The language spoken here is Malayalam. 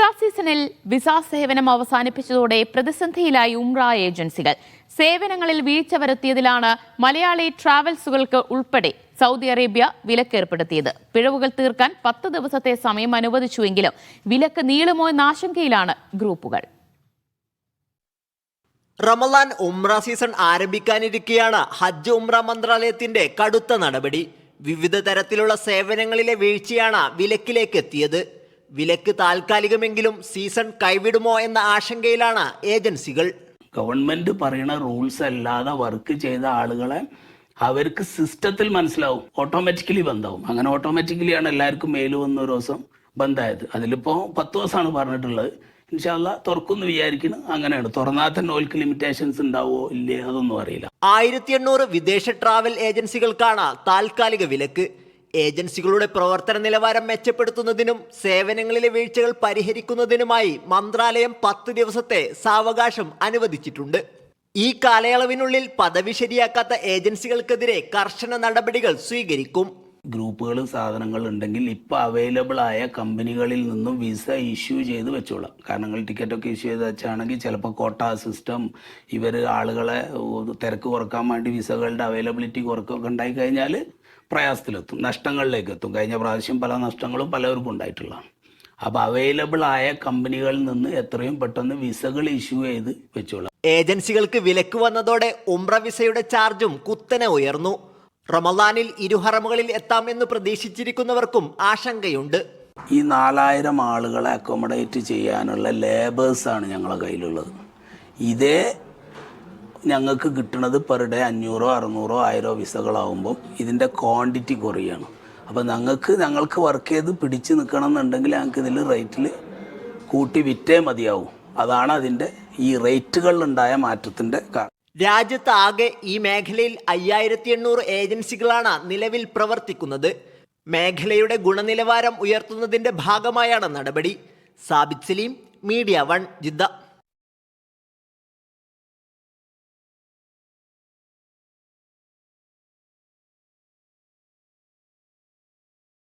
ഉംറ സീസണിൽ വിസ സേവനം അവസാനിപ്പിച്ചതോടെ പ്രതിസന്ധിയിലായി ഉംറ ഏജൻസികൾ. സേവനങ്ങളിൽ വീഴ്ച വരുത്തിയതിലാണ് മലയാളി ട്രാവൽസുകൾക്ക് ഉൾപ്പെടെ സൗദി അറേബ്യ വിലക്കേർപ്പെടുത്തിയത്. പിഴവുകൾ തീർക്കാൻ പത്ത് ദിവസത്തെ സമയം അനുവദിച്ചുവെങ്കിലും വിലക്ക് നീളുമോ എന്ന ആശങ്കയിലാണ് ഗ്രൂപ്പുകൾ. റമലാൻ ഉംറ സീസൺ ആരംഭിക്കാനിരിക്കെയാണ് ഹജ്ജ് ഉംറ മന്ത്രാലയത്തിന്റെ കടുത്ത നടപടി. വിവിധ തരത്തിലുള്ള സേവനങ്ങളിലെ വീഴ്ചയാണ് വിലക്കിലേക്ക് എത്തിയത് വിലക്ക് താൽക്കാലികമെങ്കിലും സീസൺ കൈവിടുമോ എന്ന ആശങ്കയിലാണ് ഏജൻസികൾ. ഗവൺമെന്റ് പറയുന്ന റൂൾസ് അല്ലാതെ വർക്ക് ചെയ്ത ആളുകളെ അവർക്ക് സിസ്റ്റത്തിൽ മനസ്സിലാവും ഓട്ടോമാറ്റിക്കലി ബന്ധാവും. അങ്ങനെ ഓട്ടോമാറ്റിക്കലി ആണ് എല്ലാവർക്കും മെയിൽ വന്ന ഒരു ദിവസം ബന്ധായത്. അതിലിപ്പോ പത്ത് ദിവസമാണ് പറഞ്ഞിട്ടുള്ളത്. ഇൻഷാല്ല തുറക്കുമെന്ന് വിചാരിക്കുന്നു. അങ്ങനെയാണ്. തുറന്നാൽ തന്നെ ഓൽക്ക് ലിമിറ്റേഷൻസ് ഉണ്ടാവോ ഇല്ലേ? അതൊന്നും അറിയില്ല. ആയിരത്തി എണ്ണൂറ് വിദേശ ട്രാവൽ ഏജൻസികൾക്കാണ് താൽക്കാലിക വിലക്ക്. ഏജൻസികളുടെ പ്രവർത്തന നിലവാരം മെച്ചപ്പെടുത്തുന്നതിനും സേവനങ്ങളിലെ വീഴ്ചകൾ പരിഹരിക്കുന്നതിനുമായി മന്ത്രാലയം പത്ത് ദിവസത്തെ സാവകാശം അനുവദിച്ചിട്ടുണ്ട്. ഈ കാലയളവിനുള്ളിൽ പദവി ശരിയാക്കാത്ത ഏജൻസികൾക്കെതിരെ കർശന നടപടികൾ സ്വീകരിക്കും. ഗ്രൂപ്പുകൾ സാധനങ്ങൾ ഉണ്ടെങ്കിൽ ഇപ്പോൾ അവൈലബിൾ ആയ കമ്പനികളിൽ നിന്നും വിസ ഇഷ്യൂ ചെയ്ത് വെച്ചോളാം. കാരണം ടിക്കറ്റൊക്കെ ഇഷ്യൂ ചെയ്ത് വെച്ചാണെങ്കിൽ ചിലപ്പോൾ കോട്ട സിസ്റ്റം ഇവർ ആളുകളെ തിരക്ക് കുറയ്ക്കാൻ വേണ്ടി വിസകളുടെ അവൈലബിലിറ്റി കുറക്കൊക്കെ ഉണ്ടായി കഴിഞ്ഞാൽ പ്രയാസത്തിലെത്തും നഷ്ടങ്ങളിലേക്ക് എത്തും. കഴിഞ്ഞ പ്രാവശ്യം പല നഷ്ടങ്ങളും പലവർക്കും ഉണ്ടായിട്ടുള്ളതാണ് അപ്പോൾ അവൈലബിൾ ആയ കമ്പനികളിൽ നിന്ന് എത്രയും പെട്ടെന്ന് വിസകൾ ഇഷ്യൂ ചെയ്ത് വെച്ചോളാം. ഏജൻസികൾക്ക് വിലക്ക് വന്നതോടെ ഉംറ വിസയുടെ ചാർജും കുത്തനെ ഉയർന്നു. റമദാനിൽ ഇരുഹറമുകളിൽ എത്താമെന്ന് പ്രതീക്ഷിച്ചിരിക്കുന്നവർക്കും ആശങ്കയുണ്ട്. ഈ നാലായിരം ആളുകളെ അക്കോമഡേറ്റ് ചെയ്യാനുള്ള ലേബേഴ്സാണ് ഞങ്ങളുടെ കയ്യിലുള്ളത്. ഇതേ ഞങ്ങൾക്ക് കിട്ടുന്നത് പെർ ഡേ അഞ്ഞൂറോ അറുന്നൂറോ ആയിരോ വിസകളാവുമ്പം ഇതിന്റെ ക്വാണ്ടിറ്റി കുറയാണ്. അപ്പോൾ ഞങ്ങൾക്ക് ഞങ്ങൾക്ക് വർക്ക് ചെയ്ത് പിടിച്ച് നിൽക്കണം എന്നുണ്ടെങ്കിൽ ഞങ്ങൾക്ക് ഇതിൽ റേറ്റിൽ കൂട്ടി വിറ്റേ മതിയാവും. അതാണ് അതിന്റെ ഈ റേറ്റുകളിലുണ്ടായ മാറ്റത്തിന്റെ കാരണം. രാജ്യത്ത് ആകെ ഈ മേഖലയിൽ അയ്യായിരത്തി എണ്ണൂറ് ഏജൻസികളാണ് നിലവിൽ പ്രവർത്തിക്കുന്നത്. മേഖലയുടെ ഗുണനിലവാരം ഉയർത്തുന്നതിന്റെ ഭാഗമായാണ് നടപടി. Sabith Saleem media one Jeddah.